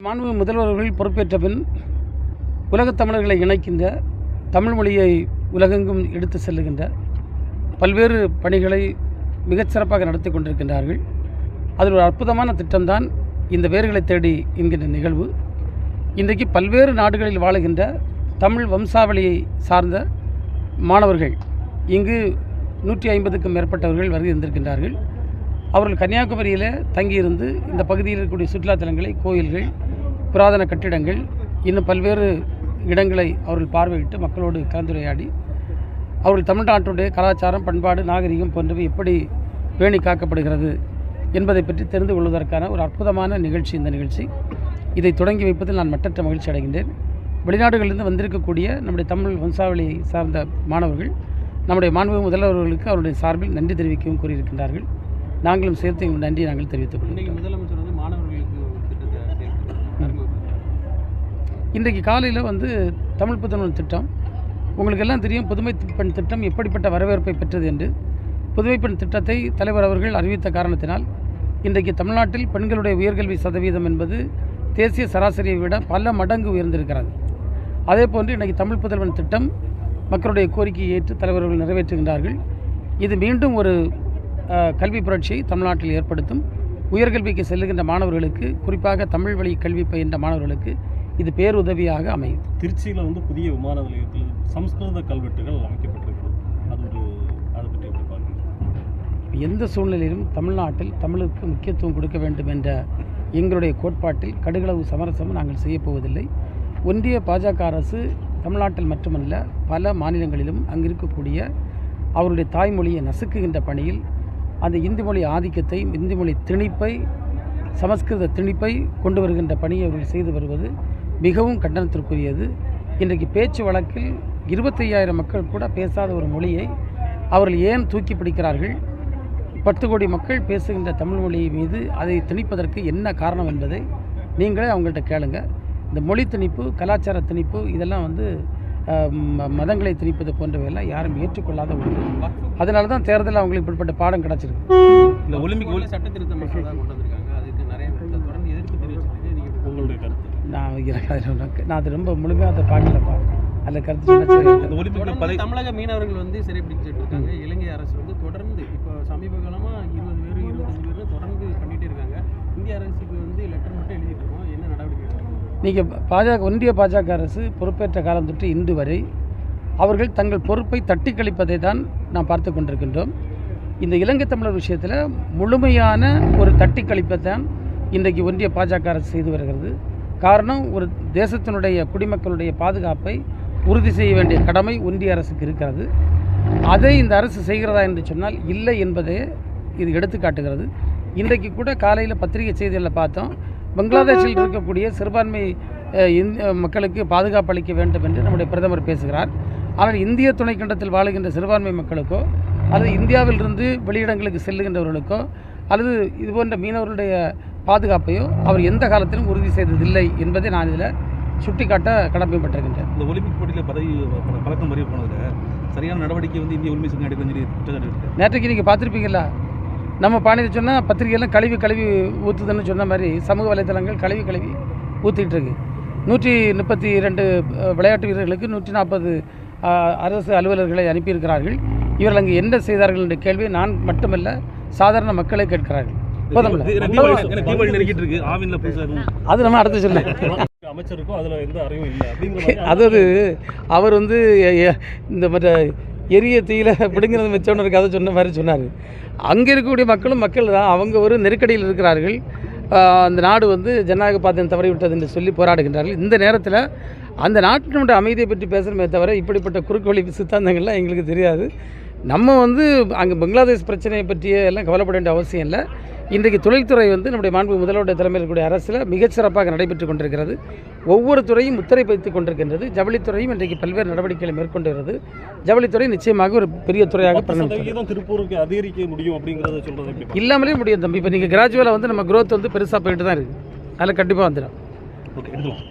மாண்பு முதல்வர்கள் பொறுப்பேற்ற பின் உலகத் தமிழர்களை இணைக்கின்ற தமிழ் மொழியை உலகெங்கும் எடுத்து செல்லுகின்ற பல்வேறு பணிகளை மிகச்சிறப்பாக நடத்தி கொண்டிருக்கின்றார்கள். அதில் ஒரு அற்புதமான திட்டம்தான் இந்த வேர்களை தேடி என்கின்ற நிகழ்வு. இன்றைக்கு பல்வேறு நாடுகளில் வாழுகின்ற தமிழ் வம்சாவளியை சார்ந்த மாணவர்கள் இங்கு நூற்றி ஐம்பதுக்கும் மேற்பட்டவர்கள் வருகை இருந்திருக்கின்றார்கள் அவர்கள் கன்னியாகுமரியில் தங்கியிருந்து இந்த பகுதியில் இருக்கக்கூடிய சுற்றுலாத்தலங்களை கோயில்கள் புராதன கட்டிடங்கள் இன்னும் பல்வேறு இடங்களை அவர்கள் பார்வையிட்டு மக்களோடு கலந்துரையாடி அவர்கள் தமிழ்நாட்டுடைய கலாச்சாரம் பண்பாடு நாகரிகம் போன்றவை எப்படி பேணி காக்கப்படுகிறது என்பதை பற்றி தெரிந்து கொள்வதற்கான ஒரு அற்புதமான நிகழ்ச்சி இந்த நிகழ்ச்சி. இதை தொடங்கி வைப்பதில் நான் மற்றற்ற மகிழ்ச்சி அடைகின்றேன். வெளிநாடுகளிலிருந்து வந்திருக்கக்கூடிய நம்முடைய தமிழ் வம்சாவளியை சார்ந்த மாணவர்கள் நம்முடைய மாண்பு முதல்வர்களுக்கு அவருடைய சார்பில் நன்றி தெரிவிக்கவும் கூறியிருக்கின்றார்கள். நாங்களும் சேர்த்து எங்கள் நன்றியை நாங்கள் தெரிவித்துக் கொள்கிறோம். இன்றைக்கு காலையில் வந்து தமிழ் புதுமை திட்டம் உங்களுக்கு எல்லாம் தெரியும் புதுமை பெண் திட்டம் எப்படிப்பட்ட வரவேற்பை பெற்றது என்று. புதுமை பெண் திட்டத்தை தலைவர் அவர்கள் அறிவித்த காரணத்தினால் இன்றைக்கு தமிழ்நாட்டில் பெண்களுடைய உயர்கல்வி சதவீதம் என்பது தேசிய சராசரியை விட பல மடங்கு உயர்ந்திருக்கிறது. அதே போன்று இன்றைக்கு தமிழ் புதல்வன் திட்டம் மக்களுடைய கோரிக்கையை ஏற்று தலைவர்கள் நிறைவேற்றுகின்றார்கள். இது மீண்டும் ஒரு கல்வி புரட்சியை தமிழ்நாட்டில் ஏற்படுத்தும். உயர்கல்விக்கு செல்லுகின்ற மாணவர்களுக்கு குறிப்பாக தமிழ் வழி கல்வி பயின்ற மாணவர்களுக்கு இது பேருதவியாக அமையும். திருச்சியில் வந்து புதிய விமான நிலையத்தில் சம்ஸ்கிருத கல்வெட்டுகள் அமைக்கப்பட்டிருக்கு அது ஒரு அதை பற்றி எப்படி பார்க்குறீங்க? எந்த சூழ்நிலையிலும் தமிழ்நாட்டில் தமிழுக்கு முக்கியத்துவம் கொடுக்க வேண்டும் என்ற எங்களுடைய கோட்பாட்டில் கடுகளவு சமரசம் நாங்கள் செய்யப்போவதில்லை ஒன்றிய பாஜக அரசு தமிழ்நாட்டில் மட்டுமல்ல பல மாநிலங்களிலும் அங்கு இருக்கக்கூடிய அவருடைய தாய்மொழியை நசுக்குகின்ற பணியில் அந்த இந்தி மொழி ஆதிக்கத்தை இந்தி மொழி திணிப்பை சமஸ்கிருத திணிப்பை கொண்டு வருகின்ற பணியை அவர்கள் செய்து வருவது மிகவும் கண்டனத்திற்குரியது. இன்றைக்கு பேச்சு வழக்கில் இருபத்தையாயிரம் மக்கள் கூட பேசாத ஒரு மொழியை அவர்கள் ஏன் தூக்கி பிடிக்கிறார்கள்? பத்து கோடி மக்கள் பேசுகின்ற தமிழ் மொழி மீது அதை திணிப்பதற்கு என்ன காரணம் என்பதை நீங்களே அவங்கள்ட்ட கேளுங்க. இந்த மொழி திணிப்பு கலாச்சார திணிப்பு இதெல்லாம் வந்து மதங்களை திணிப்பது போன்றவையெல்லாம் யாரும் ஏற்றுக்கொள்ளாத ஒன்று. அதனால தான் தேர்தலில் அவங்களுக்கு இப்படிப்பட்ட பாடம் கிடச்சிருக்கு. இந்த ஒலிம்பிக் சட்ட திருத்த மசோதா கொண்டு வந்திருக்காங்க. அதுக்கு நிறைய பேர் தொடர்ந்து எதிர்ப்பு தெரிவிச்சிருக்கு நீங்க உங்களுடைய கருத்து? நான் எனக்கு நான் அது ரொம்ப முழுமையாக அதை பார்க்கலப்பா அதில் கருத்து தமிழக மீனவர்கள் வந்து சிறைப்பிடிச்சிட்டு இருக்காங்க. இலங்கை அரசு வந்து தொடர்ந்து இப்போ சமீப காலமா இருபது பேர் இருபத்தஞ்சு பேர் தொடர்ந்து பண்ணிட்டே இருக்காங்க இந்திய அரசுக்கு வந்து லெட்டர் மட்டும் எழுதிட்டு இருக்கோம் என்ன நடவடிக்கை எடுக்கணும்? நீங்கள் பாஜக ஒன்றிய பாஜக அரசு பொறுப்பேற்ற காலம் தொட்டு இன்று வரை அவர்கள் தங்கள் பொறுப்பை தட்டி கழிப்பதை தான் நாம் பார்த்து கொண்டிருக்கின்றோம். இந்த இலங்கை தமிழர் விஷயத்தில் முழுமையான ஒரு தட்டி கழிப்பை தான் இன்றைக்கு ஒன்றிய பாஜக அரசு செய்து வருகிறது. காரணம் ஒரு தேசத்தினுடைய குடிமக்களுடைய பாதுகாப்பை உறுதி செய்ய வேண்டிய கடமை ஒன்றிய அரசுக்கு இருக்கிறது. அதை இந்த அரசு செய்கிறதா என்று சொன்னால் இல்லை என்பதே இது எடுத்துக்காட்டுகிறது. இன்றைக்கு கூட காலையில் பத்திரிகை செய்திகளில் பார்த்தோம். பங்களாதேஷில் இருக்கக்கூடிய சிறுபான்மை மக்களுக்கு பாதுகாப்பு அளிக்க வேண்டும் என்று நம்முடைய பிரதமர் பேசுகிறார். ஆனால் இந்திய துணைக்கண்டத்தில் வாழுகின்ற சிறுபான்மை மக்களுக்கோ அல்லது இந்தியாவிலிருந்து வெளியிடங்களுக்கு செல்லுகின்றவர்களுக்கோ அல்லது இது போன்ற மீனவர்களுடைய பாதுகாப்பையோ அவர் எந்த காலத்திலும் உறுதி செய்ததில்லை என்பதை நான் இதில் சுட்டிக்காட்ட கடமைப்பட்டிருக்கின்றேன். இந்த ஒலிம்பிக் போட்டியில் பதவி ப- பதக்கம் வரைய போனதில் சரியான நடவடிக்கை வந்து இந்திய உரிமை சங்கம் எடுக்கணும்னு சொல்லி நேற்றைக்கு நீங்கள் பார்த்துருப்பீங்களா நம்ம பாணியில் சொன்னால் பத்திரிகையெல்லாம் கழுவி கழுவி ஊற்றுதுன்னு சொன்ன மாதிரி சமூக வலைத்தளங்கள் கழுவி கழுவி ஊற்றிட்டு இருக்கு. நூற்றி முப்பத்தி ரெண்டு விளையாட்டு வீரர்களுக்கு நூற்றி நாற்பது அரசு அலுவலர்களை அனுப்பியிருக்கிறார்கள். இவர்கள் அங்கு என்ன செய்தார்கள் என்ற கேள்வி நான் மட்டுமல்ல சாதாரண மக்களை கேட்கிறார்கள். அது நம்ம அடுத்து சொல்லேன் அமைச்சருக்கும் அதில் எந்த அறிவும் இல்லை. அதாவது அவர் வந்து இந்த மற்ற எரிய தீயில பிடுங்கிறது மிச்சம்னு கதை சொன்ன மாதிரி சொன்னார். அங்கே இருக்கக்கூடிய மக்களும் மக்கள் தான். அவங்க ஒரு நெருக்கடியில் இருக்கிறார்கள். அந்த நாடு வந்து ஜனநாயக பாதையை தவறிவிட்டது என்று சொல்லி போராடுகின்றார்கள். இந்த நேரத்தில் அந்த நாட்டினுடைய அமைதியை பற்றி பேசுகிறமே தவிர இப்படிப்பட்ட குறுக்கு வழி சித்தாந்தங்கள்லாம் எங்களுக்கு தெரியாது. நம்ம வந்து அங்கே பங்களாதேஷ் பிரச்சனையை பற்றிய எல்லாம் கவலைப்பட வேண்டிய அவசியம் இல்லை. இன்றைக்கு தொழில்துறை வந்து நம்முடைய மாண்பு முதல்வருடைய தலைமையில் இருக்கக்கூடிய அரசில் மிகச் சிறப்பாக நடைபெற்று கொண்டிருக்கிறது. ஒவ்வொரு துறையும் முத்திரை பதித்துக் கொண்டிருக்கின்றது. ஜவுளித்துறையும் இன்றைக்கு பல்வேறு நடவடிக்கைகளை மேற்கொண்டுகிறது ஜவுளித்துறை நிச்சயமாக ஒரு பெரிய துறையாக சதவீதம் திருப்பூருக்கு அதிகரிக்க முடியும் அப்படிங்கிறத பார்க்கறீங்க? இல்லாமலே முடியும் தம்பி. இப்போ நீங்கள் கிராஜுவலாக வந்து நம்ம growth வந்து பெருசாக போயிட்டு தான் இருக்குது அதில் கண்டிப்பாக வந்துடும் ஓகே எடுத்துக்கலாம்.